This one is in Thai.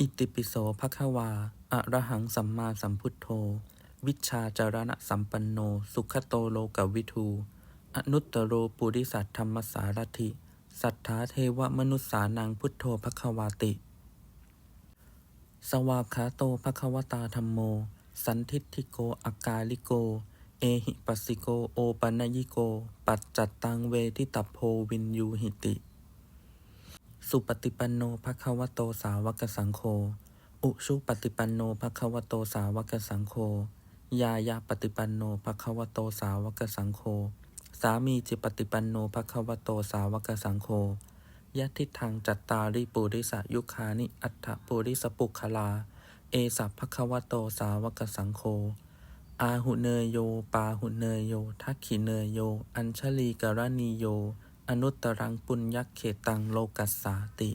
อิติปิโสภะคะวา อะระหังสัมมาสัมพุทโธ วิชาจารณะสัมปันโน สุขโตโลกวิทู อนุตตโรปุริสัทธรรมสารถิ สัทธาเทวมนุษสานังพุทโธภคะวาติ สวากขาโตภควตาธรรมโม สันทิฏฐิโกอากาลิโก เอหิปัสสิโก โอปัญญิโก ปัจจัตตังเวทิตัพโพวินยูหิติ สุปฏิปันโนภควโตสาวกสังโฆ อุชุปฏิปันโนภควโตสาวกสังโฆ ยายาปฏิปันโนภควโตสาวกสังโฆ สามีจิปฏิปันโนภควโตสาวกสังโฆยะทิทังจัตตาริปุริสยุคานิอัฏฐปุริสปุคลา เอสัพพคะวะโตสาวกสังโฆ อาหุเนยโย ปาหุเนยโย ทักขิเนยโย อัญชลีกรณีโย อนุตตรังปุญญเขตังโลกัสสาติ